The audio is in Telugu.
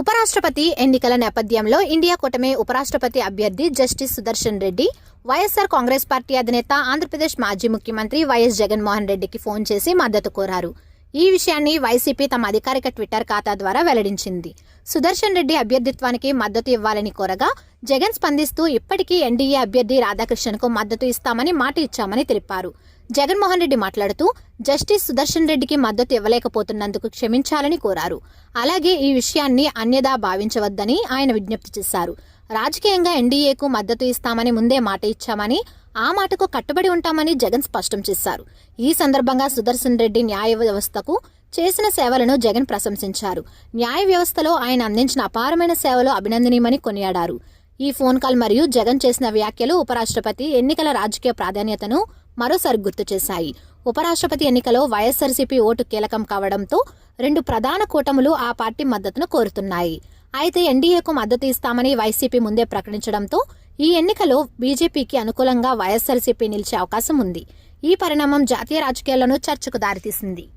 ఉపరాష్ట్రపతి ఎన్నికల నేపథ్యంలో ఇండియా కూటమి ఉపరాష్ట్రపతి అభ్యర్థి justice Sudarshan Reddy YSR Congress party అధినేత ఆంధ్రప్రదేశ్ మాజీ ముఖ్యమంత్రి వైఎస్ జగన్మోహన్ రెడ్డికి ఫోన్ చేసి మద్దతు కోరారు. ఈ విషయాన్ని వైసీపీ తమ అధికారిక ట్విట్టర్ ఖాతా ద్వారా వెల్లడించింది. సుదర్శన్ రెడ్డి అభ్యర్థిత్వానికి మద్దతు ఇవ్వాలని కోరగా జగన్ స్పందిస్తూ ఇప్పటికీ ఎన్డీఏ అభ్యర్థి రాధాకృష్ణన్కు మద్దతు ఇస్తామని మాట ఇచ్చామని తెలిపారు. జగన్మోహన్ రెడ్డి మాట్లాడుతూ జస్టిస్ సుదర్శన్ రెడ్డికి మద్దతు ఇవ్వలేకపోతున్నందుకు క్షమించాలని కోరారు. అలాగే ఈ విషయాన్ని అన్యదా భావించవద్దని ఆయన విజ్ఞప్తి చేశారు. రాజకీయంగా ఎన్డీఏకు మద్దతు ఇస్తామని ముందే మాట ఇచ్చామని ఆ మాటకు కట్టుబడి ఉంటామని జగన్ స్పష్టం చేశారు. ఈ సందర్భంగా సుదర్శన్ రెడ్డి న్యాయ వ్యవస్థకు చేసిన సేవలను జగన్ ప్రశంసించారు. న్యాయ వ్యవస్థలో ఆయన అందించిన అపారమైన సేవలు అభినందనీయమని కొనియాడారు. ఈ ఫోన్ కాల్ మరియు జగన్ చేసిన వ్యాఖ్యలు ఉపరాష్ట్రపతి ఎన్నికల రాజకీయ ప్రాధాన్యతను మరోసారి గుర్తు చేశాయి. ఉపరాష్ట్రపతి ఎన్నికలో వైఎస్ఆర్సీపీ ఓటు కీలకం కావడంతో రెండు ప్రధాన కూటములు ఆ పార్టీ మద్దతును కోరుతున్నాయి. అయితే ఎన్డీఏకు మద్దతు ఇస్తామని వైసీపీ ముందే ప్రకటించడంతో ఈ ఎన్నికలో బీజేపీకి అనుకూలంగా వైఎస్ఆర్సీపీ నిలిచే అవకాశం ఉంది. ఈ పరిణామం జాతీయ రాజకీయాలను చర్చకు దారితీసింది.